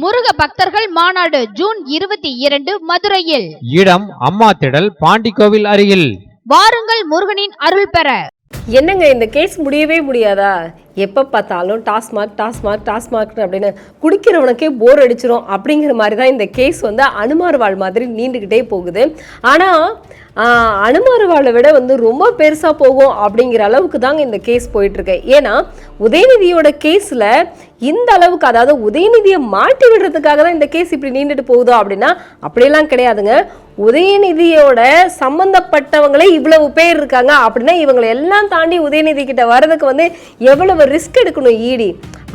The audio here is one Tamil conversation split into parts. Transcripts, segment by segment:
முருக பக்தர்கள் மாநாடு ஜூன் இருபத்தி இரண்டு மதுரையில். இடம் அம்மா திடல் பாண்டிக்கோவில் அருகில். வாருங்கள் முருகனின் அருள் பெற. என்னங்க இந்த கேஸ் முடியவே முடியாதா? எப்போ பார்த்தாலும் டாஸ்மாக் டாஸ்மாக் டாஸ்மாக் அப்படின்னு குடிக்கிறவனுக்கே போர் அடிச்சிரும் அப்படிங்கிற மாதிரி தான் இந்த கேஸ் வந்து அனுமார்வாள் மாதிரி நீண்டுக்கிட்டே போகுது. ஆனால் அனுமார்வாளை விட வந்து ரொம்ப பெருசாக போகும் அப்படிங்கிற அளவுக்கு தாங்க இந்த கேஸ் போயிட்டுருக்கு. ஏன்னா உதயநிதியோட கேஸில் இந்த அளவுக்கு அதாவது உதயநிதியை மாட்டி விடுறதுக்காக தான் இந்த கேஸ் இப்படி நீண்டுட்டு போகுதோ அப்படின்னா அப்படியெல்லாம் கிடையாதுங்க. உதயநிதியோட சம்பந்தப்பட்டவங்களே இவ்வளவு பேர் இருக்காங்க அப்படின்னா இவங்களை எல்லாம் தாண்டி உதயநிதி கிட்ட வர்றதுக்கு வந்து எவ்வளவு ரிஸ்க் எடுக்கணும் ஈடி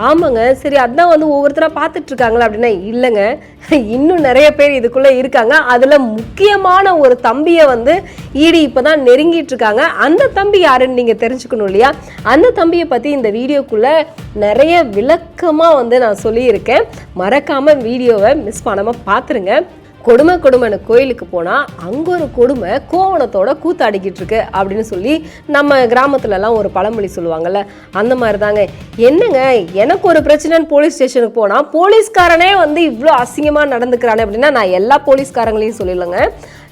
ஆமாங்க சரி அதான் வந்து ஒவ்வொருத்தராக பார்த்துட்டு இருக்காங்களா அப்படின்னா இல்லைங்க. இன்னும் நிறைய பேர் இதுக்குள்ளே இருக்காங்க. அதில் முக்கியமான ஒரு தம்பியை வந்து ஈடி இப்போ தான் நெருங்கிட்டு இருக்காங்க அந்த தம்பி யாருன்னு நீங்கள் தெரிஞ்சுக்கணும் இல்லையா? அந்த தம்பியை பற்றி இந்த வீடியோக்குள்ளே நிறைய விளக்கமாக வந்து நான் சொல்லியிருக்கேன். மறக்காமல் வீடியோவை மிஸ் பண்ணாமல் பார்த்துருங்க. கொடுமை கொடுமைன்னு கோயிலுக்கு போனால் அங்கே ஒரு கொடுமை கோவணத்தோட கூத்தாடிக்கிட்டு இருக்கு அப்படின்னு சொல்லி நம்ம கிராமத்துலலாம் ஒரு பழமொழி சொல்லுவாங்கல்ல அந்த மாதிரி தாங்க என்னங்க எனக்கு ஒரு பிரச்சனைன்னு போலீஸ் ஸ்டேஷனுக்கு போனால் போலீஸ்காரனே வந்து இவ்வளோ அசிங்கமாக நடந்துக்கிறானே அப்படின்னா நான் எல்லா போலீஸ்காரங்களையும் சொல்லிடலங்க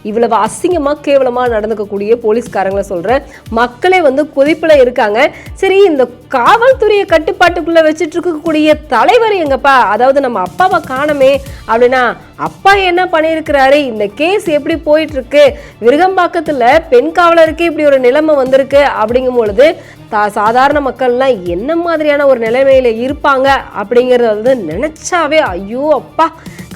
இவ்வளவு அசிங்கமாக கேவலமாக நடந்துக்கக்கூடிய போலீஸ்காரங்களை சொல்கிறேன் மக்களே வந்து குதிப்பில் இருக்காங்க. சரி இந்த காவல்துறையை கட்டுப்பாட்டுக்குள்ளே வச்சுட்டு இருக்கக்கூடிய தலைவர் எங்கப்பா? அதாவது நம்ம அப்பாவை காணமே அப்படின்னா அப்பா என்ன பண்ணியிருக்கிறாரு? இந்த கேஸ் எப்படி போயிட்டு இருக்கு விருகம்பாக்கத்தில் பெண் காவலருக்கே இப்படி ஒரு நிலைமை வந்திருக்கு அப்படிங்கும் பொழுது தா சாதாரண மக்கள்லாம் என்ன மாதிரியான ஒரு நிலைமையில இருப்பாங்க அப்படிங்கிறத வந்து நினைச்சாவே ஐயோ அப்பா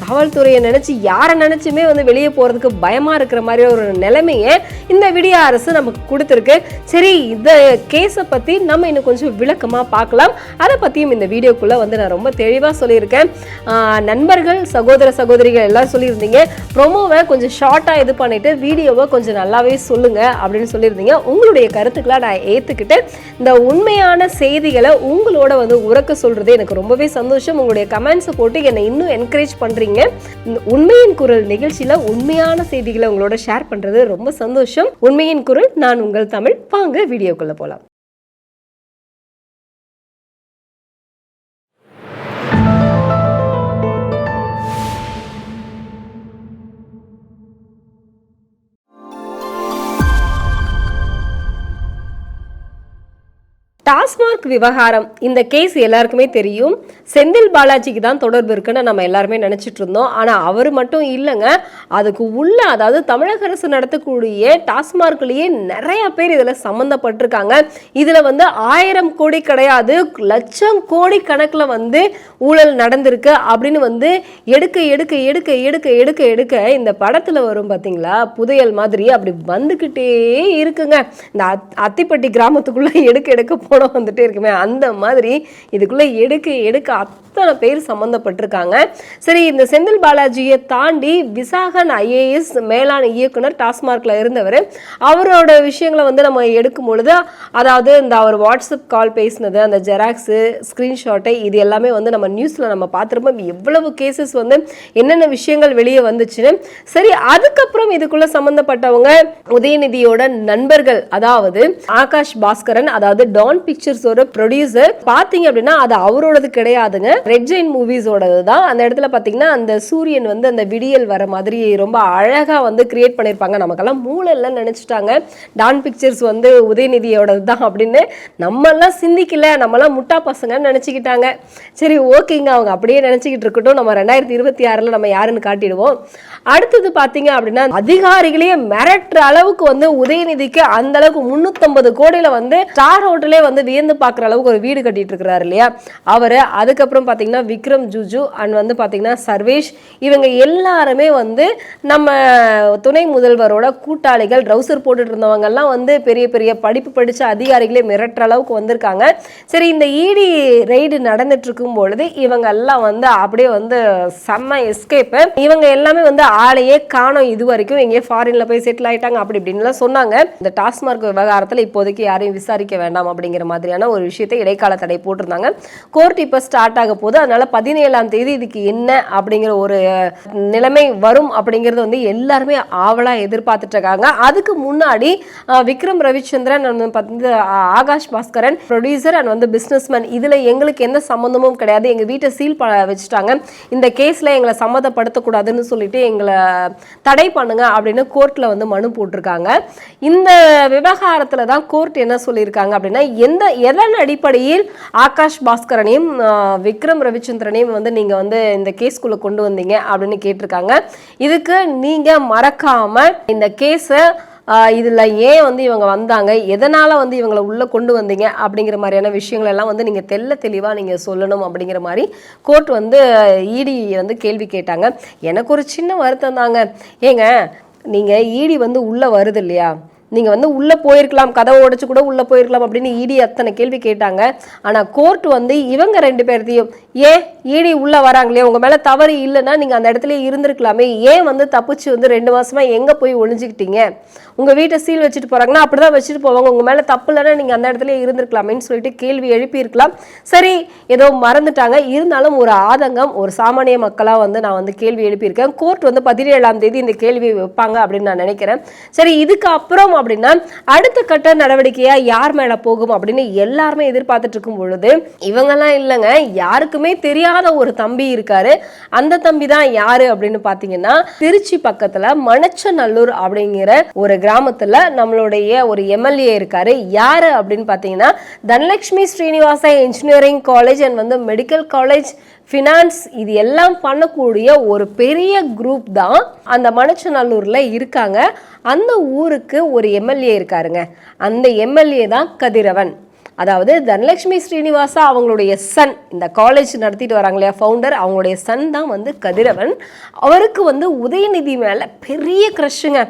காவல்துறையை நினைச்சு யாரை நினைச்சுமே வந்து வெளியே போறதுக்கு பயமா இருக்கிற மாதிரி ஒரு நிலைமையை இந்த விடிய அரசு நமக்கு கொடுத்துருக்கு. சரி இந்த கேஸை பற்றி நம்ம இன்னும் கொஞ்சம் விளக்கமாக பார்க்கலாம். அதை பற்றியும் இந்த வீடியோக்குள்ளே வந்து நான் ரொம்ப தெளிவாக சொல்லியிருக்கேன். நண்பர்கள் சகோதர சகோதரிகள் எல்லாம் சொல்லியிருந்தீங்க. ப்ரொமோவை கொஞ்சம் ஷார்ட்டாக இது பண்ணிட்டு வீடியோவை கொஞ்சம் நல்லாவே சொல்லுங்க அப்படின்னு சொல்லியிருந்தீங்க. உங்களுடைய கருத்துக்களை நான் ஏற்றுக்கிட்டு இந்த உண்மையான செய்திகளை உங்களோட வந்து உறக்க சொல்கிறது எனக்கு ரொம்பவே சந்தோஷம். உங்களுடைய கமெண்ட்ஸை போட்டு என்னை இன்னும் என்கரேஜ் பண்ணுறீங்க இந்த உண்மையின் குரல் நிகழ்ச்சியில் உண்மையான செய்திகளை உங்களோட ஷேர் பண்றது ரொம்ப சந்தோஷம். உண்மையின் குரல் நான் உங்கள் தமிழ். வாங்க வீடியோக்குள்ளே போகலாம் டாஸ்மார்க் விவகாரம் இந்த கேஸ் எல்லாருக்குமே தெரியும். செந்தில் பாலாஜிக்கு தான் தொடர்பு இருக்குன்னு நம்ம எல்லாருமே நினச்சிட்டு இருந்தோம். ஆனால் அவர் மட்டும் இல்லைங்க. அதுக்கு உள்ள அதாவது தமிழக அரசு நடத்தக்கூடிய டாஸ்மார்க்லேயே நிறைய பேர் இதில் சம்மந்தப்பட்டிருக்காங்க இதில் வந்து ஆயிரம் கோடி கிடையாது லட்சம் கோடி கணக்கில் வந்து ஊழல் நடந்திருக்கு அப்படின்னு வந்து எடுக்க எடுக்க எடுக்க எடுக்க எடுக்க எடுக்க இந்த படத்தில் வரும் பார்த்தீங்களா புதையல் மாதிரி அப்படி வந்துக்கிட்டே இருக்குங்க. இந்த அத்- அத்திப்பட்டி கிராமத்துக்குள்ளே எடுக்க எடுக்க படம் வந்துட்டே இருக்குமே அந்த மாதிரி இதுக்குள்ள எடுக்க எடுக்க அத்தனை பேர் சம்மந்தப்பட்டிருக்காங்க. சரி இந்த செந்தில் பாலாஜியை தாண்டி விசாகன் ஐஏஎஸ் மேலாண் இயக்குனர் டாஸ்மார்க்ல இருந்தவர் அவரோட விஷயங்களை வந்து நம்ம எடுக்கும் பொழுது அதாவது இந்த அவர் வாட்ஸ்அப் கால் பேசினது அந்த ஜெராக்ஸு ஸ்க்ரீன்ஷாட்டு இது எல்லாமே வந்து நம்ம நியூஸில் நம்ம பார்த்துருப்போம். எவ்வளவு கேசஸ் வந்து என்னென்ன விஷயங்கள் வெளியே வந்துச்சுன்னு. சரி அதுக்கப்புறம் இதுக்குள்ள சம்மந்தப்பட்டவங்க உதயநிதியோட நண்பர்கள் அதாவது ஆகாஷ் பாஸ்கரன் அதாவது டான் பிக்சர்ஸோட ப்ரொடியூசர் பார்த்தீங்க அப்படின்னா அது அவரோடது கிடையாதுங்க. ரெட் ஜெயின் மூவிஸோடது தான். அந்த இடத்துல பார்த்தீங்கன்னா அந்த சூரியன் வந்து அந்த விடியல் வர மாதிரி ரொம்ப அழகா வந்து கிரியேட் பண்ணியிருப்பாங்க நமக்கெல்லாம் மூளை எல்லாம் நினைச்சிட்டாங்க. டான் பிக்சர்ஸ் வந்து உதயநிதியோடது தான் அப்படின்னு. நம்மெல்லாம் சிந்திக்கல. நம்மலாம் முட்டா பசங்கன்னு நினச்சிக்கிட்டாங்க. சரி ஓகேங்க. அவங்க அப்படியே நினச்சிக்கிட்டு இருக்கட்டும். நம்ம ரெண்டாயிரத்தி இருபத்தி ஆறில் நம்ம யாருன்னு காட்டிடுவோம். அடுத்தது பார்த்தீங்க அப்படின்னா அதிகாரிகளையே மிரட்டுற அளவுக்கு வந்து உதயநிதிக்கு அந்த அளவுக்கு முந்நூற்றம்பது கோடியில் வந்து ஸ்டார் ஹோட்டலே வந்து வியந்து பார்க்குற அளவுக்கு ஒரு வீடு கட்டிட்டு இருக்கிறாரு இல்லையா? அவர் அதுக்கப்புறம் பார்த்தீங்கன்னா விக்ரம் ஜூஜு அண்ட் வந்து பார்த்தீங்கன்னா சர்வேஷ். இவங்க எல்லாருமே வந்து நம்ம துணை முதல்வரோட கூட்டாளிகள் ட்ரௌசர் போட்டுட்டு இருந்தவங்கெல்லாம் வந்து பெரிய பெரிய படிப்பு படித்த அதிகாரிகளே மிரட்டுற அளவுக்கு வந்திருக்காங்க. சரி இந்த இடி ரெய்டு நடந்துட்டு இருக்கும் பொழுது இவங்க எல்லாம் வந்து அப்படியே வந்து செம்ம எஸ்கேப்பு இவங்க எல்லாமே வந்து ஆளையே காணோம் இது வரைக்கும் எங்கேயோ ஃபாரின்ல போய் செட்டில் ஆயிட்டாங்க அப்படி இப்படின்லாம் சொன்னாங்க. இந்த டாஸ்மார்க் விவகாரத்தில் இப்போதைக்கு யாரையும் விசாரிக்க வேண்டாம் அப்படிங்கிற அப்படிங்கிற மாதிரியான ஒரு விஷயத்தை இடைக்கால தடை போட்டிருந்தாங்க. கோர்ட் இப்போ ஸ்டார்ட் ஆக போது அதனால பதினேழாம் தேதி இதுக்கு என்ன அப்படிங்கிற ஒரு நிலைமை வரும் அப்படிங்கிறது வந்து எல்லாருமே ஆவலா எதிர்பார்த்துட்டு இருக்காங்க அதுக்கு முன்னாடி விக்ரம் ரவிச்சந்திரன் வந்து ஆகாஷ் பாஸ்கரன் ப்ரொடியூசர் அண்ட் வந்து பிஸ்னஸ்மேன் இதுல எங்களுக்கு எந்த சம்மந்தமும் கிடையாது. எங்க வீட்டை சீல் ப வச்சுட்டாங்க. இந்த கேஸ்ல எங்களை சம்மந்தப்படுத்தக்கூடாதுன்னு சொல்லிட்டு எங்களை தடை பண்ணுங்க அப்படின்னு கோர்ட்ல வந்து மனு போட்டிருக்காங்க. இந்த விவகாரத்துல தான் கோர்ட் என்ன சொல்லியிருக்காங்க அப்படின்னா எந்த எதன் அடிப்படையில் ஆகாஷ் பாஸ்கரனையும் விக்ரம் ரவிச்சந்திரனையும் வந்து நீங்கள் வந்து இந்த கேஸ்குள்ளே கொண்டு வந்தீங்க அப்படின்னு கேட்டிருக்காங்க. இதுக்கு நீங்கள் மறக்காமல் இந்த கேஸை இதில் ஏன் வந்து இவங்க வந்தாங்க எதனால் வந்து இவங்களை உள்ளே கொண்டு வந்தீங்க அப்படிங்கிற மாதிரியான விஷயங்கள் எல்லாம் வந்து நீங்கள் தெள்ள தெளிவாக நீங்கள் சொல்லணும் அப்படிங்கிற மாதிரி கோர்ட் வந்து இடி வந்து கேள்வி கேட்டாங்க. எனக்கு ஒரு சின்ன வருத்தம் தாங்க. ஏங்க நீங்கள் இடி வந்து உள்ளே வருது இல்லையா? நீங்கள் வந்து உள்ளே போயிருக்கலாம் கதவை உடைச்சு கூட உள்ளே போயிருக்கலாம் அப்படின்னு இடி அத்தனை கேள்வி கேட்டாங்க. ஆனால் கோர்ட் வந்து இவங்க ரெண்டு பேர்த்தையும் ஏன் இடி உள்ளே வராங்களே உங்கள் மேலே தவறு இல்லைன்னா நீங்கள் அந்த இடத்துல இருந்திருக்கலாமே ஏன் வந்து தப்பிச்சு வந்து ரெண்டு மாதமாக எங்கே போய் ஒழிஞ்சுக்கிட்டீங்க உங்கள் வீட்டை சீல் வச்சுட்டு போகிறாங்கன்னா அப்படி தான் வச்சுட்டு போவாங்க. உங்கள் மேலே தப்பு இல்லைன்னா நீங்கள் அந்த இடத்துல இருந்திருக்கலாமேன்னு சொல்லிட்டு கேள்வி எழுப்பியிருக்கலாம். சரி ஏதோ மறந்துட்டாங்க. இருந்தாலும் ஒரு ஆதங்கம் ஒரு சாமானிய மக்களாக வந்து நான் வந்து கேள்வி எழுப்பியிருக்கேன். கோர்ட் வந்து பதினேழாம் தேதி இந்த கேள்வியை வைப்பாங்க அப்படின்னு நான் நினைக்கிறேன். சரி இதுக்கு அப்புறம் அப்படின்னா அடுத்த கட்ட நடவடிக்கையா யார் மேல போகும் அப்படின்னு எல்லாருமே எதிர்பார்த்துட்டு இருக்கும் பொழுது இவங்கெல்லாம் இல்லைங்க. யாருக்குமே தெரியாத ஒரு தம்பி இருக்காரு. அந்த தம்பி தான் யாரு அப்படின்னு பார்த்தீங்கன்னா திருச்சி பக்கத்துல மணச்சநல்லூர் அப்படிங்கிற ஒரு கிராமத்தில் நம்மளுடைய ஒரு எம்எல்ஏ இருக்கார். யார் அப்படின்னு பார்த்தீங்கன்னா Dhanalakshmi Srinivasa engineering college and வந்து மெடிக்கல் காலேஜ் ஃபினான்ஸ் இது எல்லாம் பண்ணக்கூடிய ஒரு பெரிய குரூப் தான் அந்த மணச்சநல்லூரில் இருக்காங்க. அந்த ஊருக்கு ஒரு எம்எல்ஏ இருக்காருங்க. அந்த எம்எல்ஏ தான் கதிரவன். அதாவது தனலட்சுமி ஸ்ரீனிவாசா அவங்களுடைய சன் இந்த காலேஜ் நடத்திட்டு வராங்க இல்லையா ஃபவுண்டர் அவங்களுடைய சன் தான் வந்து கதிரவன். அவருக்கு வந்து உதயநிதி மேலே பெரிய க்ரஷ்ஷுங்க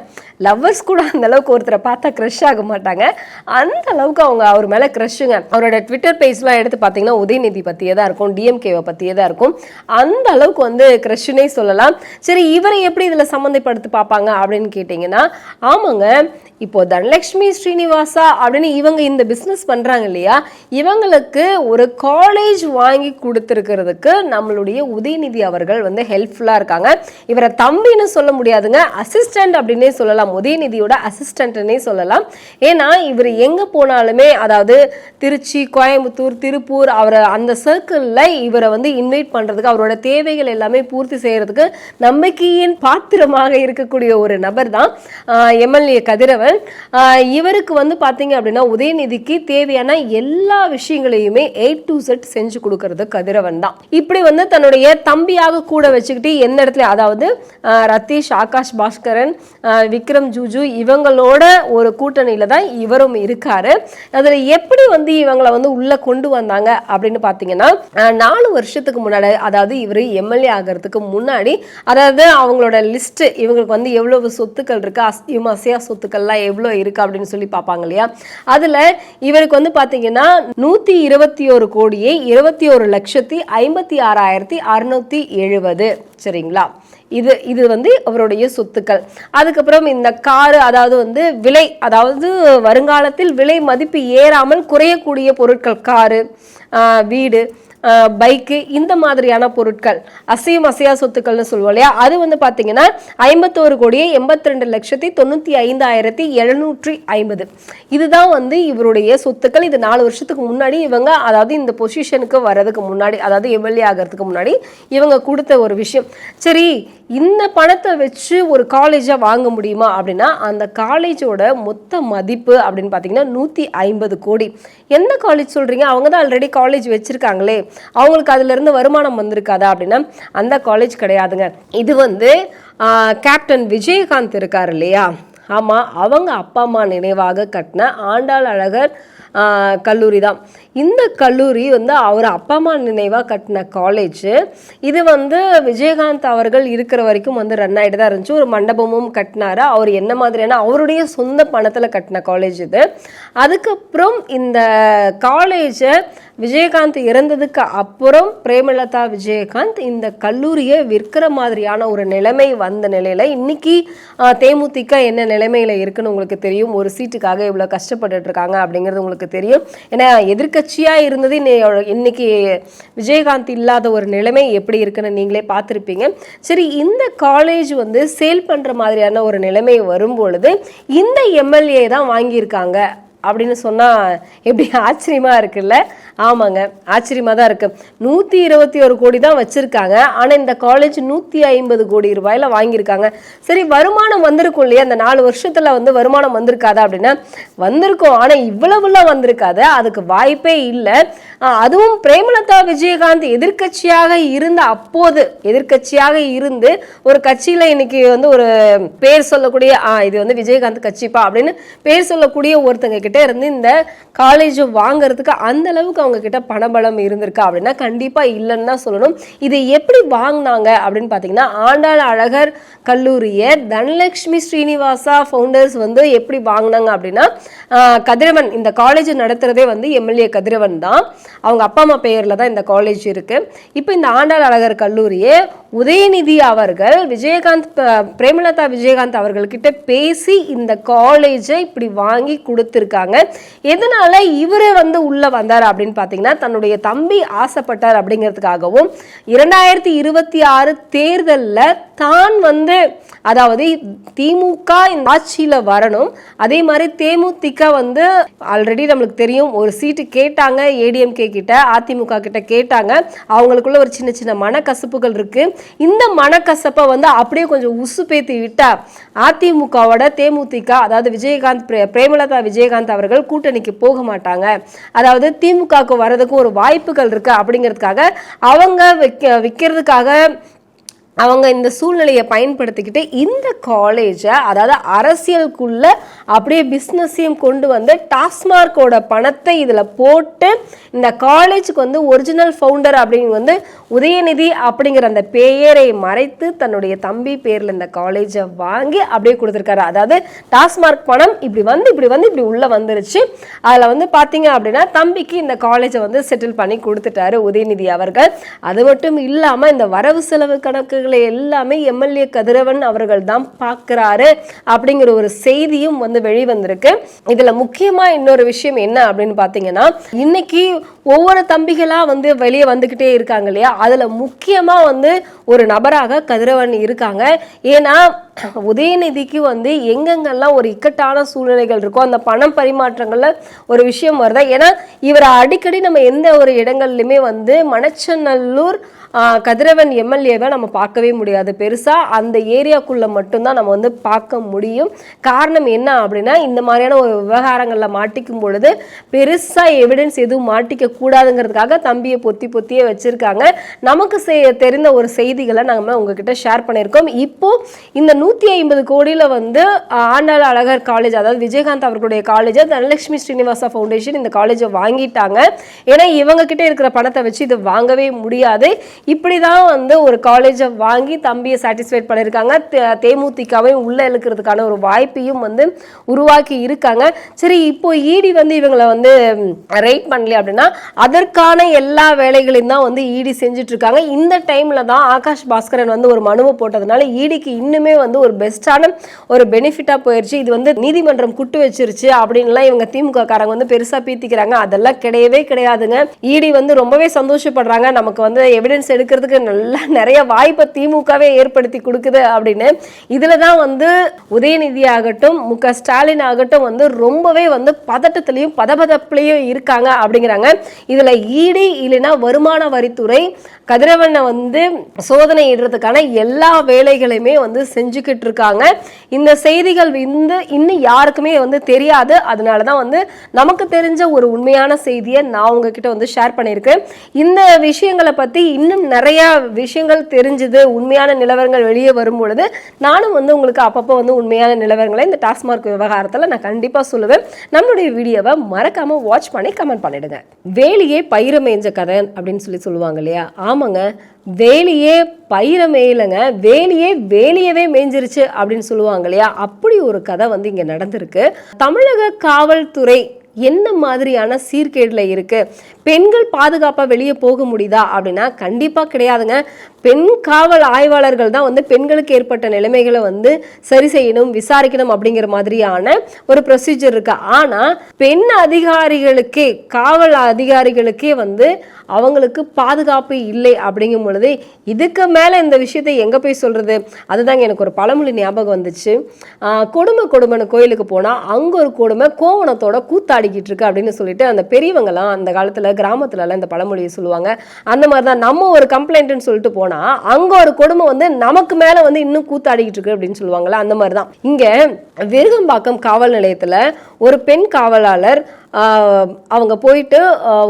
லவ்வர்ஸ் கூட அந்த அளவுக்கு ஒருத்தரை பார்த்தா க்ரஷ் ஆக மாட்டாங்க. அந்த அளவுக்கு அவங்க அவர் மேலே க்ரஷ்ஷுங்க அவரோட ட்விட்டர் பேஜ்லாம் எடுத்து பார்த்தீங்கன்னா உதயநிதி பற்றியே தான் இருக்கும் டிஎம்கேவை பற்றியே தான் இருக்கும். அந்த அளவுக்கு வந்து க்ரஷ்ஷுனே சொல்லலாம். சரி இவரை எப்படி இதில் சம்மந்தப்படுத்தி பார்ப்பாங்க அப்படின்னு கேட்டிங்கன்னா ஆமாங்க இப்போ தனலட்சுமி ஸ்ரீனிவாசா அப்படின்னு இவங்க இந்த பிஸ்னஸ் பண்ணுறாங்க இல்லையா? இவங்களுக்கு ஒரு காலேஜ் வாங்கி கொடுத்துருக்கிறதுக்கு நம்மளுடைய உதயநிதி அவர்கள் வந்து ஹெல்ப்ஃபுல்லாக இருக்காங்க. இவரை தம்பின்னு சொல்ல முடியாதுங்க. அசிஸ்டன்ட் அப்படின்னே சொல்லலாம். உதயநிதியோட அசிஸ்டன்ட்னே சொல்லலாம். ஏன்னா இவர் எங்கே போனாலுமே அதாவது திருச்சி கோயம்புத்தூர் திருப்பூர் அவரை அந்த சர்க்கிளில் இவரை வந்து இன்வைட் பண்ணுறதுக்கு அவரோட தேவைகள் எல்லாமே பூர்த்தி செய்கிறதுக்கு நம்பிக்கையின் பாத்திரமாக இருக்கக்கூடிய ஒரு நபர் தான் எம்எல்ஏ கதிரவன். ஆஹ் இவருக்கு வந்து பார்த்தீங்க அப்படின்னா உதயநிதிக்கு தேவையான எல்லா விஷயங்களையுமே எயிட் டு செட் செஞ்சு கொடுக்கறது கதிரவன் தான். இப்படி வந்து தன்னுடைய தம்பியாக கூட வச்சுக்கிட்டு எந்த இடத்துல அதாவது ரத்தீஷ் ஆகாஷ் பாஸ்கரன் விக்ரம் ஜூஜு இவங்களோட ஒரு கூட்டணியில தான் இவரும் இருக்காரு. அதில் எப்படி வந்து இவங்களை வந்து உள்ள கொண்டு வந்தாங்க அப்படின்னு பார்த்தீங்கன்னா நாலு வருஷத்துக்கு முன்னாடி அதாவது இவர் எம்எல்ஏ ஆகிறதுக்கு முன்னாடி அதாவது அவங்களோட லிஸ்ட் இவங்களுக்கு வந்து எவ்வளவு சொத்துக்கள் இருக்கு அசையும் அசையா சொத்துக்கள்லாம் எவ்வளோ இருக்கு அப்படின்னு சொல்லி பார்ப்பாங்க இல்லையா? அதுல இவருக்கு வந்து பார்த்தீங்கன்னா நூத்தி இருபத்தி ஒரு கோடியே இருபத்தி ஒரு லட்சத்தி ஐம்பத்தி ஆறாயிரத்தி அறுநூத்தி எழுபது. சரிங்களா? இது இது வந்து அவருடைய சொத்துக்கள். அதுக்கப்புறம் இந்த காரு அதாவது வந்து விலை அதாவது வருங்காலத்தில் விலை மதிப்பு ஏறாமல் குறையக்கூடிய பொருட்கள் காரு ஆஹ் வீடு பைக்கு இந்த மாதிரியான பொருட்கள் அசையும் அசையா சொத்துக்கள்னு சொல்லுவோம் இல்லையா? அது வந்து பார்த்தீங்கன்னா ஐம்பத்தோரு கோடியே எண்பத்தி ரெண்டு லட்சத்தி தொண்ணூற்றி ஐந்தாயிரத்தி எழுநூற்றி ஐம்பது. இதுதான் வந்து இவருடைய சொத்துக்கள். இது நாலு வருஷத்துக்கு முன்னாடி இவங்க அதாவது இந்த பொசிஷனுக்கு வர்றதுக்கு முன்னாடி அதாவது எம்எல்ஏ ஆகிறதுக்கு முன்னாடி இவங்க கொடுத்த ஒரு விஷயம். சரி இந்த பணத்தை வச்சு ஒரு காலேஜை வாங்க முடியுமா அப்படின்னா அந்த காலேஜோட மொத்த மதிப்பு அப்படின்னு பார்த்தீங்கன்னா நூற்றி ஐம்பது கோடி. எந்த காலேஜ் சொல்கிறீங்க அவங்க தான் ஆல்ரெடி காலேஜ் வச்சுருக்காங்களே. அவங்களுக்கு அதுலேருந்து வருமானம் வந்திருக்காதா அப்படின்னா அந்த காலேஜ் கிடையாதுங்க. இது வந்து கேப்டன் விஜயகாந்த் இருக்கார் இல்லையா? ஆமாம் அவங்க அப்பா அம்மா நினைவாக கட்டின ஆண்டாள் அழகர் கல்லூரி தான். இந்த கல்லூரி வந்து அவர் அப்பா அம்மா நினைவாக கட்டின காலேஜ் இது வந்து விஜயகாந்த் அவர்கள் இருக்கிற வரைக்கும் வந்து ரன் ஆகிட்டு தான் இருந்துச்சு. ஒரு மண்டபமும் கட்டினாரு. அவர் என்ன மாதிரியான அவருடைய சொந்த பணத்தில் கட்டின காலேஜ் இது. அதுக்கப்புறம் இந்த காலேஜை விஜயகாந்த் இறந்ததுக்கு அப்புறம் பிரேமலதா விஜயகாந்த் இந்த கல்லூரியை விற்கிற மாதிரியான ஒரு நிலைமை வந்த நிலையில் இன்னைக்கு தேமுதிக என்ன நிலைமையில இருக்குன்னு உங்களுக்கு தெரியும்? ஒரு சீட்டுக்காக இவ்வளோ கஷ்டப்பட்டுட்டு இருக்காங்க அப்படிங்கிறது உங்களுக்கு தெரியும். ஏன்னா எதிர்கட்சியாக இருந்தது இன்னை- இன்னைக்கு விஜயகாந்த் இல்லாத ஒரு நிலைமை எப்படி இருக்குன்னு நீங்களே பார்த்துருப்பீங்க. சரி இந்த காலேஜ் வந்து சேல் பண்ணுற மாதிரியான ஒரு நிலைமை வரும் பொழுது இந்த எம்எல்ஏ தான் வாங்கியிருக்காங்க. அப்படின்னு சொன்னால் எப்படி? ஆச்சரியமா இருக்குல்ல? ஆமாங்க ஆச்சரியமா தான் இருக்குது நூற்றி இருபத்தி ஒரு கோடி தான் வச்சுருக்காங்க. ஆனால் இந்த காலேஜ் நூற்றி ஐம்பது கோடி ரூபாயில வாங்கியிருக்காங்க. சரி வருமானம் வந்திருக்கும் இல்லையா? அந்த நாலு வருஷத்தில் வந்து வருமானம் வந்திருக்காதா அப்படின்னா வந்திருக்கும். ஆனால் இவ்வளவுலாம் வந்திருக்காது. அதுக்கு வாய்ப்பே இல்லை. அதுவும் பிரேமலதா விஜயகாந்த் எதிர்க்கட்சியாக இருந்த அப்போது எதிர்க்கட்சியாக இருந்து ஒரு கட்சியில் இன்னைக்கு வந்து ஒரு பேர் சொல்லக்கூடிய இது வந்து விஜயகாந்த் கட்சிப்பா அப்படின்னு பேர் சொல்லக்கூடிய ஒருத்தங்க அவங்கக்கிட்ட இருந்து இந்த காலேஜ் வாங்குறதுக்கு அந்த அளவுக்கு அவங்க கிட்ட பணபலம் இருந்திருக்கா அப்படின்னா கண்டிப்பாக இல்லைன்னு தான் சொல்லணும். இதை எப்படி வாங்கினாங்க அப்படின்னு பார்த்தீங்கன்னா ஆண்டாள் அழகர் கல்லூரியை தனலட்சுமி ஸ்ரீனிவாசா ஃபவுண்டர்ஸ் வந்து எப்படி வாங்கினாங்க அப்படின்னா கதிரவன் இந்த காலேஜ் நடத்துகிறதே வந்து எம்எல்ஏ கதிரவன் தான். அவங்க அப்பா அம்மா பெயரில் தான் இந்த காலேஜ் இருக்குது இப்போ இந்த ஆண்டாள் அழகர் கல்லூரியை உதயநிதி அவர்கள் விஜயகாந்த் பிரேமலதா விஜயகாந்த் அவர்கள்கிட்ட பேசி இந்த காலேஜை இப்படி வாங்கி கொடுத்துருக்காங்க. எதனால இவரே வந்து உள்ள வந்தார் அப்படின்னு பார்த்தீங்கன்னா தன்னுடைய தம்பி ஆசைப்பட்டார் அப்படிங்கிறதுக்காகவும் இரண்டாயிரத்தி இருபத்தி ஆறு தேர்தலில் தான் வந்து அதாவது திமுக இந்த ஆட்சியில வரணும். அதே மாதிரி தேமுதிக வந்து ஆல்ரெடி நம்மளுக்கு தெரியும் ஒரு சீட்டு கேட்டாங்க ஏடிஎம்கே கிட்ட அதிமுக கிட்ட கேட்டாங்க. அவங்களுக்குள்ள ஒரு சின்ன சின்ன மனக்கசப்புகள் இருக்கு. இந்த மனக்கசப்பை வந்து அப்படியே கொஞ்சம் உசுப்பேத்தி விட்டா அதிமுகவோட தேமுதிக அதாவது விஜயகாந்த் பிரேமலதா விஜயகாந்த் அவர்கள் கூட்டணிக்கு போக மாட்டாங்க. அதாவது திமுகவுக்கு வர்றதுக்கு ஒரு வாய்ப்புகள் இருக்கு அப்படிங்கிறதுக்காக அவங்க விக்க விற்கிறதுக்காக அவங்க இந்த சூழ்நிலையை பயன்படுத்திக்கிட்டு இந்த காலேஜை அதாவது அரசியலுக்குள்ள அப்படியே பிஸ்னஸையும் கொண்டு வந்து டாஸ்மார்க்கோட பணத்தை இதில் போட்டு இந்த காலேஜுக்கு வந்து ஒரிஜினல் ஃபவுண்டர் அப்படின்னு வந்து உதயநிதி அப்படிங்கிற அந்த பெயரை மறைத்து தன்னுடைய தம்பி பேரில் இந்த காலேஜை வாங்கி அப்படியே கொடுத்துருக்காரு. அதாவது டாஸ்மார்க் பணம் இப்படி வந்து இப்படி வந்து இப்படி உள்ளே வந்துருச்சு. அதில் வந்து பார்த்தீங்க அப்படின்னா தம்பிக்கு இந்த காலேஜை வந்து செட்டில் பண்ணி கொடுத்துட்டாரு உதயநிதி அவர்கள். அது மட்டும் இல்லாமல் இந்த வரவு செலவு கணக்குகள் எல்லாமே எம்எல்ஏ கதிரவன் அவர்கள் தான் பார்க்கிறாரு அப்படிங்கிற ஒரு செய்தியும் வந்து வெளிவந்திருக்கு. இதுல முக்கியமா இன்னொரு விஷயம் என்ன அப்படின்னு பார்த்தீங்கன்னா இன்னைக்கு ஒவ்வொரு தம்பிகளா வந்து வெளியே வந்துகிட்டே இருக்காங்க இல்லையா? அதுல முக்கியமா வந்து ஒரு நபராக கதிரவன் இருக்காங்க. ஏன்னா உதயநிதிக்கு வந்து எங்கெங்கெல்லாம் ஒரு இக்கட்டான சூழ்நிலைகள் இருக்கோ அந்த பணம் பரிமாற்றங்கள்ல ஒரு விஷயம் வருதா? ஏன்னா இவரை அடிக்கடி நம்ம எந்த ஒரு இடங்கள்லையுமே வந்து மணச்சநல்லூர் கதிரவன் எம்எல்ஏவை நம்ம பார்க்கவே முடியாது. பெருசாக அந்த ஏரியாக்குள்ளே மட்டும்தான் நம்ம வந்து பார்க்க முடியும். காரணம் என்ன அப்படின்னா இந்த மாதிரியான ஒரு விவகாரங்களில் மாட்டிக்கும் பொழுது பெருசாக எவிடன்ஸ் எதுவும் மாட்டிக்க கூடாதுங்கிறதுக்காக தம்பியை பொத்தி பொத்தியே வச்சுருக்காங்க. நமக்கு செய்ய தெரிந்த ஒரு செய்திகளை நம்ம உங்ககிட்ட ஷேர் பண்ணியிருக்கோம். இப்போ இந்த நூற்றி ஐம்பது கோடியில் வந்து ஆண்டாள் அழகர் காலேஜ் அதாவது விஜயகாந்த் அவர்களுடைய காலேஜ் தனலட்சுமி ஸ்ரீனிவாசா ஃபவுண்டேஷன் இந்த காலேஜை வாங்கிட்டாங்க. ஏன்னா இவங்க கிட்ட இருக்கிற பணத்தை வச்சு இது வாங்கவே முடியாது. இப்படி தான் வந்து ஒரு காலேஜை வாங்கி தம்பியை சாட்டிஸ்ஃபைட் பண்ணியிருக்காங்க. தே- தேமுதிகவையும் உள்ளே இழுக்கிறதுக்கான ஒரு வாய்ப்பையும் வந்து உருவாக்கி இருக்காங்க. சரி இப்போ இடி வந்து இவங்களை வந்து ரைட் பண்ணல அப்படின்னா அதற்கான எல்லா வேலைகளையும் தான் வந்து இடி செஞ்சிட்ருக்காங்க. இந்த டைமில் தான் ஆகாஷ் பாஸ்கரன் வந்து ஒரு மனுவை போட்டதுனால இடிக்கு இன்னுமே வந்து ஒரு பெஸ்ட்டான ஒரு பெனிஃபிட்டாக போயிடுச்சு இது வந்து நீதிமன்றம் குட்டு வச்சிருச்சு அப்படின்லாம் இவங்க திமுக காரங்க வந்து பெருசாக பீத்திக்கிறாங்க. அதெல்லாம் கிடையவே கிடையாதுங்க. இடி வந்து ரொம்பவே சந்தோஷப்படுறாங்க. நமக்கு வந்து எவிடன்ஸ் எடுக்கிறதுக்கு நல்லா நிறைய வாய்ப்பை திமுகவே ஏற்படுத்தி கொடுக்குது அப்படின்னு. இதில் தான் வந்து உதயநிதி ஆகட்டும் மு க ஸ்டாலின் ஆகட்டும் வந்து ரொம்பவே வந்து பதட்டத்துலேயும் பதபதப்புலையும் இருக்காங்க அப்படிங்கிறாங்க. இதில் ஈடி இல்லைன்னா வருமான வரித்துறை கதிரவனை வந்து சோதனை இடுறதுக்கான எல்லா வேலைகளையுமே வந்து செஞ்சுக்கிட்டு இருக்காங்க. இந்த செய்திகள் வந்து இன்னும் யாருக்குமே வந்து தெரியாது. அதனால தான் வந்து நமக்கு தெரிஞ்ச ஒரு உண்மையான செய்தியை நான் உங்ககிட்ட வந்து ஷேர் பண்ணியிருக்கேன். இந்த விஷயங்களை பற்றி இன்னும் நிறைய விஷயங்கள் தெரிஞ்சுது உண்மையான நிலவரங்கள் வெளியே வரும் பொழுது நானும் வந்து உங்களுக்கு அப்பப்போ வந்து உண்மையான நிலவரங்களை இந்த டாஸ்மார்க் விவகாரத்தில் நான் கண்டிப்பாக சொல்லுவேன். நம்மளுடைய வீடியோவை மறக்காம வாட்ச் பண்ணி கமெண்ட் பண்ணிடுங்க. வேலியே பயிர மேய்ஞ்ச கதை அப்படின்னு சொல்லி சொல்லுவாங்க இல்லையா? ஆமாங்க. வேலியே பயிர மேயலைங்க. வேலியே வேலையவே மேய்ஞ்சிருச்சு அப்படின்னு சொல்லுவாங்க இல்லையா? அப்படி ஒரு கதை வந்து இங்கே நடந்திருக்கு. தமிழக காவல்துறை என்ன மாதிரியான சீர்கேடுல இருக்கு? பெண்கள் பாதுகாப்பா வெளியே போக முடியுதா? அப்படின்னா கண்டிப்பா கிடையாதுங்க. பெண் காவல் ஆய்வாளர்கள் தான் வந்து பெண்களுக்கு ஏற்பட்ட நிலைமைகளை வந்து சரி செய்யணும் விசாரிக்கணும் அப்படிங்கிற மாதிரியான ஒரு ப்ரொசீஜர் இருக்கு. ஆனால் பெண் அதிகாரிகளுக்கே காவல் அதிகாரிகளுக்கே வந்து அவங்களுக்கு பாதுகாப்பு இல்லை அப்படிங்கும் பொழுது இதுக்கு மேலே இந்த விஷயத்தை எங்கே போய் சொல்கிறது அதுதாங்க எனக்கு ஒரு பழமொழி ஞாபகம் வந்துச்சு. கொடுமை கொடுமைன்னு கோயிலுக்கு போனால் அங்கே ஒரு கொடுமை கோவணத்தோட கூத்தாடிக்கிட்டு இருக்கு அப்படின்னு சொல்லிட்டு அந்த பெரியவங்கலாம் அந்த காலத்தில் கிராமத்துலலாம் இந்த பழமொழியை சொல்லுவாங்க. அந்த மாதிரி தான் நம்ம ஒரு கம்ப்ளைண்ட்டுன்னு சொல்லிட்டு போனா அங்க ஒரு கொடுமை வந்து நமக்கு மேல வந்து இன்னும் கூத்தாடிக்கிட்டு இருக்கு அப்படின்னு சொல்லுவாங்கல்ல அந்த மாதிரி தான் இங்க விருகம்பாக்கம் காவல் நிலையத்துல ஒரு பெண் காவலாளர் அவங்க போயிட்டு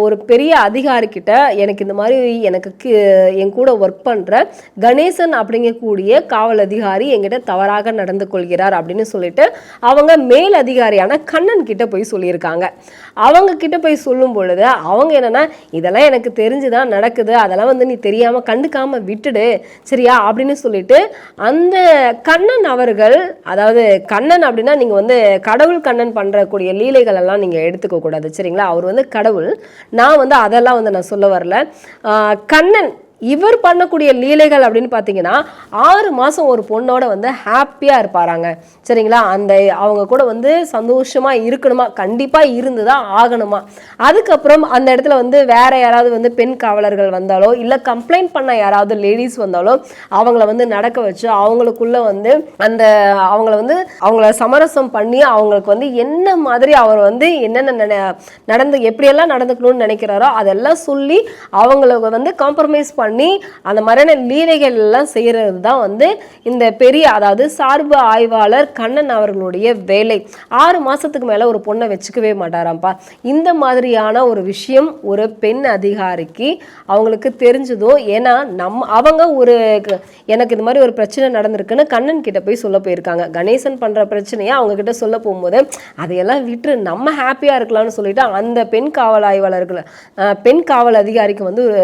ஒரு பெரிய அதிகாரிக்கிட்ட எனக்கு இந்த மாதிரி எனக்கு கி- என் கூட ஒர்க் பண்ணுற கணேசன் அப்படிங்கக்கூடிய காவல் அதிகாரி என்கிட்ட தவறாக நடந்து கொள்கிறார் அப்படின்னு சொல்லிட்டு அவங்க மேல் அதிகாரியான கண்ணன் கிட்ட போய் சொல்லியிருக்காங்க. அவங்க கிட்ட போய் சொல்லும் பொழுது அவங்க என்னன்னா இதெல்லாம் எனக்கு தெரிஞ்சுதான் நடக்குது. அதெல்லாம் வந்து நீ தெரியாம கண்டுக்காம விட்டுடு. சரியா? அப்படின்னு சொல்லிட்டு அந்த கண்ணன் அவர்கள் அதாவது கண்ணன் அப்படின்னா நீங்க வந்து கடவுள் கண்ணன் பண்றக்கூடிய லீலைகள் எல்லாம் நீங்க எடுத்துக்க கூடாது சரிங்களா? அவர் வந்து கடவுள். நான் வந்து அதெல்லாம் வந்து நான் சொல்ல வரல. ஆஹ் கண்ணன். இவர் பண்ணக்கூடிய லீலைகள் அப்படின்னு பார்த்தீங்கன்னா ஆறு மாதம் ஒரு பொண்ணோட வந்து ஹாப்பியாக இருப்பாராங்க. சரிங்களா? அந்த அவங்க கூட வந்து சந்தோஷமாக இருக்கணுமா? கண்டிப்பாக இருந்து தான் ஆகணுமா? அதுக்கப்புறம் அந்த இடத்துல வந்து வேற யாராவது வந்து பெண் காவலர்கள் வந்தாலோ இல்லை கம்ப்ளைண்ட் பண்ண யாராவது லேடிஸ் வந்தாலோ அவங்கள வந்து நடக்க வச்சு அவங்களுக்குள்ள வந்து அந்த அவங்கள வந்து அவங்கள சமரசம் பண்ணி அவங்களுக்கு வந்து என்ன மாதிரி அவர் வந்து என்னென்ன நடந்து எப்படியெல்லாம் நடந்துக்கணும்னு நினைக்கிறாரோ அதெல்லாம் சொல்லி அவங்கள வந்து காம்ப்ரமைஸ் பண்ணி அந்த மாதிரியான லீலைகள் எல்லாம் செய்கிறது தான் வந்து இந்த பெரிய அதாவது சார்பு ஆய்வாளர் கண்ணன் அவர்களுடைய வேலை. ஆறு மாதத்துக்கு மேலே ஒரு பொண்ணை வச்சுக்கவே மாட்டாராம்ப்பா. இந்த மாதிரியான ஒரு விஷயம் ஒரு பெண் அதிகாரிக்கு அவங்களுக்கு தெரிஞ்சதோ ஏன்னா நம்ம அவங்க ஒரு எனக்கு இந்த மாதிரி ஒரு பிரச்சனை நடந்திருக்குன்னு கண்ணன் கிட்ட போய் சொல்ல போயிருக்காங்க. கணேசன் பண்ணுற பிரச்சனையை அவங்க கிட்ட சொல்ல போகும்போது அதையெல்லாம் விட்டு நம்ம ஹாப்பியாக இருக்கலாம்னு சொல்லிட்டு அந்த பெண் காவல் ஆய்வாளர்கள் பெண் காவல் அதிகாரிக்கு வந்து ஒரு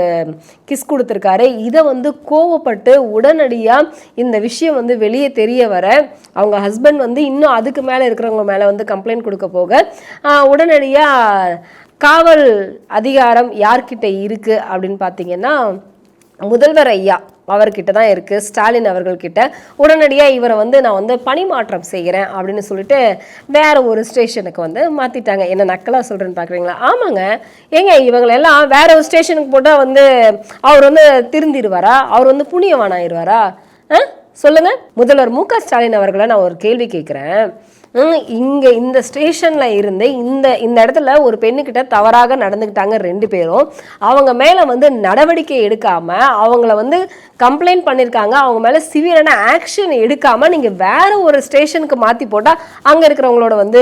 கிஸ் கொடுத்து கொடுத்துருக்காரு. இதை வந்து கோவப்பட்டு உடனடியா இந்த விஷயம் வந்து வெளியே தெரிய வர அவங்க ஹஸ்பண்ட் வந்து இன்னும் அதுக்கு மேல இருக்கிறவங்க மேல வந்து கம்ப்ளைண்ட் கொடுக்க போக உடனடியாக உடனடியா காவல் அதிகாரம் யார்கிட்ட இருக்கு அப்படின்னு பார்த்தீங்கன்னா முதல்வர் ஐயா. அவர்கிட்ட தான் இருக்கு. ஸ்டாலின் அவர்கள்கிட்ட உடனடியாக இவரை வந்து நான் வந்து பணிமாற்றம் செய்கிறேன் அப்படின்னு சொல்லிட்டு வேற ஒரு ஸ்டேஷனுக்கு வந்து மாற்றிட்டாங்க என்ன நக்கலாக சொல்கிறேன்னு பார்க்குறீங்களா ஆமாங்க. ஏங்க இவங்களெல்லாம் வேற ஒரு ஸ்டேஷனுக்கு போட்டால் வந்து அவர் வந்து திருந்திடுவாரா அவர் வந்து புண்ணியவானாயிருவாரா? ஆ? சொல்லுங்க. முதல்வர் மு க ஸ்டாலின் அவர்களை நான் ஒரு கேள்வி கேட்குறேன் இங்கே இந்த ஸ்டேஷனில் இருந்து இந்த இந்த இடத்துல ஒரு பெண்ணுக்கிட்ட தவறாக நடந்துக்கிட்டாங்க ரெண்டு பேரும். அவங்க மேலே வந்து நடவடிக்கை எடுக்காமல் அவங்கள வந்து கம்ப்ளைண்ட் பண்ணியிருக்காங்க அவங்க மேலே சிவியரான ஆக்ஷன் எடுக்காமல் நீங்கள் வேறு ஒரு ஸ்டேஷனுக்கு மாற்றி போட்டால் அங்கே இருக்கிறவங்களோட வந்து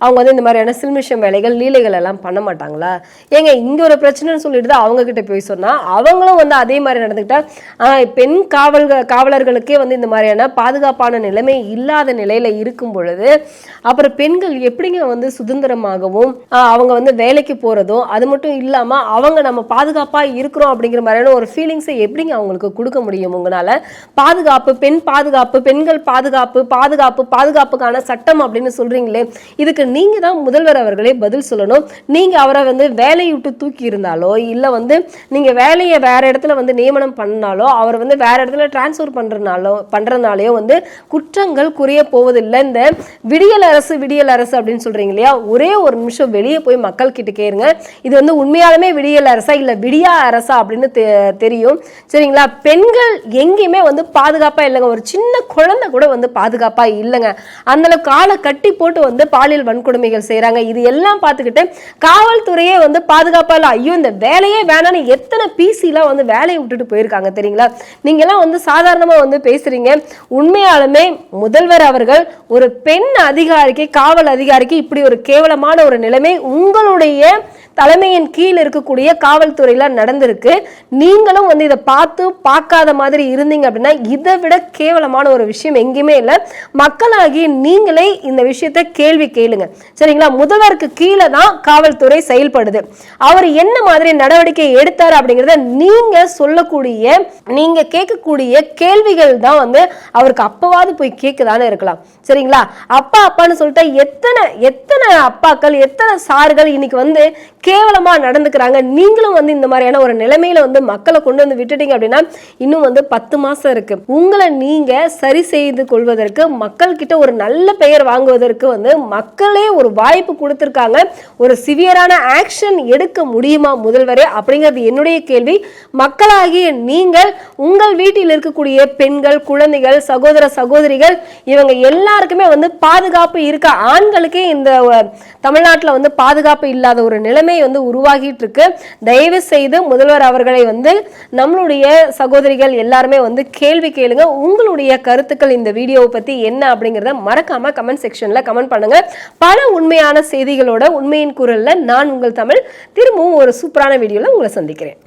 அவங்க வந்து இந்த மாதிரியான சில்மிஷம் வேலைகள் லீலைகள் எல்லாம் பண்ண மாட்டாங்களா? ஏங்க இங்கே ஒரு பிரச்சனைன்னு சொல்லிட்டு தான் அவங்கக்கிட்ட போய் சொன்னால் அவங்களும் வந்து அதே மாதிரி நடந்துக்கிட்டால் பெண் காவல்கள் காவலர்களுக்கே வந்து இந்த மாதிரியான பாதுகாப்பான நிலைமை இல்லாத நிலையில் இருக்கும் பொழுது அப்புறம் பெண்கள் எப்படிங்க வந்து சுதந்திரமாகவும் அவங்க வந்து வேலைக்கு போகிறதும் அது மட்டும் இல்லாமல் அவங்க நம்ம பாதுகாப்பாக இருக்கிறோம் அப்படிங்கிற மாதிரியான ஒரு ஃபீலிங்ஸை எப்படிங்க அவங்களுக்கு கொடுக்க முடியும் உங்களால்? பாதுகாப்பு பெண் பாதுகாப்பு பெண்கள் பாதுகாப்பு பாதுகாப்பு பாதுகாப்புக்கான சட்டம் அப்படின்னு சொல்கிறீங்களே இதுக்கு நீங்கள் தான் முதல்வர் அவர்களே பதில் சொல்லணும். நீங்கள் அவரை வந்து வேலையை விட்டு தூக்கி இருந்தாலோ இல்லை வந்து நீங்கள் வேலையை வேற இடத்துல வந்து நியமனம் பண்ணாலோ அவர் வந்து வேற இடத்துல டிரான்ஸ்ஃபர் பண்ணுறனாலோ பண்ணுறதுனாலையோ வந்து குற்றங்கள் குறைய போவதில்லை. இந்த விடியல் அரசு விடியல் அரசு அப்படின்னு சொல்றீங்க இல்லையா? ஒரே ஒரு நிமிஷம் வெளியே போய் மக்கள் கிட்ட கேருங்க இது வந்து உண்மையாலுமே விடியல் அரசா இல்ல விடியா அரசா அப்படின்னு தெ- தெரியும். சரிங்களா? பெண்கள் எங்கேயுமே வந்து பாதுகாப்பா இல்லைங்க. ஒரு சின்ன குழந்தை கூட வந்து பாதுகாப்பா இல்லைங்க. அந்த காலை கட்டி போட்டு வந்து பாலியல் வன்கொடுமைகள் செய்யறாங்க இது எல்லாம் பார்த்துக்கிட்டு காவல்துறையே வந்து பாதுகாப்பா இல்லை. ஐயோ இந்த வேலையே வேணாம்னு எத்தனை பிசிலாம் வந்து வேலையை விட்டுட்டு போயிருக்காங்க தெரியுங்களா? நீங்க எல்லாம் வந்து சாதாரணமா வந்து பேசுறீங்க. உண்மையாலுமே முதல்வர் அவர்கள் ஒரு பெண் அதிகாரிக்கு காவல் அதிகாரிக்கு இப்படி ஒரு கேவலமான ஒரு நிலைமை உங்களுடைய தலைமையின் கீழ் இருக்கக்கூடிய காவல்துறையில நடந்திருக்கு. நீங்களும் வந்து இதை பார்த்து பார்க்காத மாதிரி இருந்தீங்க அப்படின்னா இதை விட கேவலமான ஒரு விஷயம் எங்கேயுமே இல்லை. மக்களாகி நீங்களே இந்த விஷயத்த கேள்வி கேளுங்க. சரிங்களா? முதல்வருக்கு கீழே தான் காவல்துறை செயல்படுது. அவர் என்ன மாதிரி நடவடிக்கை எடுத்தார் அப்படிங்கிறத நீங்க சொல்லக்கூடிய நீங்க கேட்கக்கூடிய கேள்விகள் தான் வந்து அவருக்கு அப்பவாது போய் கேட்குதானே இருக்கலாம். சரிங்களா? அப்பா அப்பான்னு சொல்லிட்டு எத்தனை எத்தனை அப்பாக்கள் எத்தனை சார்கள் இன்னைக்கு வந்து கேவலமா நடந்துக்கிறாங்க. நீங்களும் வந்து இந்த மாதிரியான ஒரு நிலைமையில வந்து மக்களை கொண்டு வந்து விட்டுட்டீங்க அப்படின்னா இன்னும் வந்து பத்து மாசம் இருக்கு. உங்களை நீங்க சரி செய்து கொள்வதற்கு மக்கள் கிட்ட ஒரு நல்ல பெயர் வாங்குவதற்கு வந்து மக்களே ஒரு வாய்ப்பு கொடுத்துருக்காங்க. ஒரு சிவியரான ஆக்ஷன் எடுக்க முடியுமா முதல்வரே அப்படிங்கிறது என்னுடைய கேள்வி. மக்களாகிய நீங்கள் உங்கள் வீட்டில் இருக்கக்கூடிய பெண்கள் குழந்தைகள் சகோதர சகோதரிகள் இவங்க எல்லாருக்குமே வந்து பாதுகாப்பு இருக்க? ஆண்களுக்கே இந்த தமிழ்நாட்டில் வந்து பாதுகாப்பு இல்லாத ஒரு நிலைமை வந்து உருவாகிட்டு இருக்கு தயவு செய்து முதல்வர் அவர்களை வந்து நம்மளுடைய சகோதரிகள் எல்லாருமே வந்து கேள்வி கேளுங்க. உங்களுடைய கருத்துக்கள் இந்த வீடியோவை பத்தி என்ன அப்படிங்கறத மறக்காம கமெண்ட் செக்ஷன்ல கமெண்ட் பண்ணுங்க. பல உண்மையான செய்திகளோட உண்மையின் குரல்ல நான் உங்கள் தமிழ். திரும்பவும் ஒரு சூப்பரான வீடியோல உங்களை சந்திக்கிறேன்.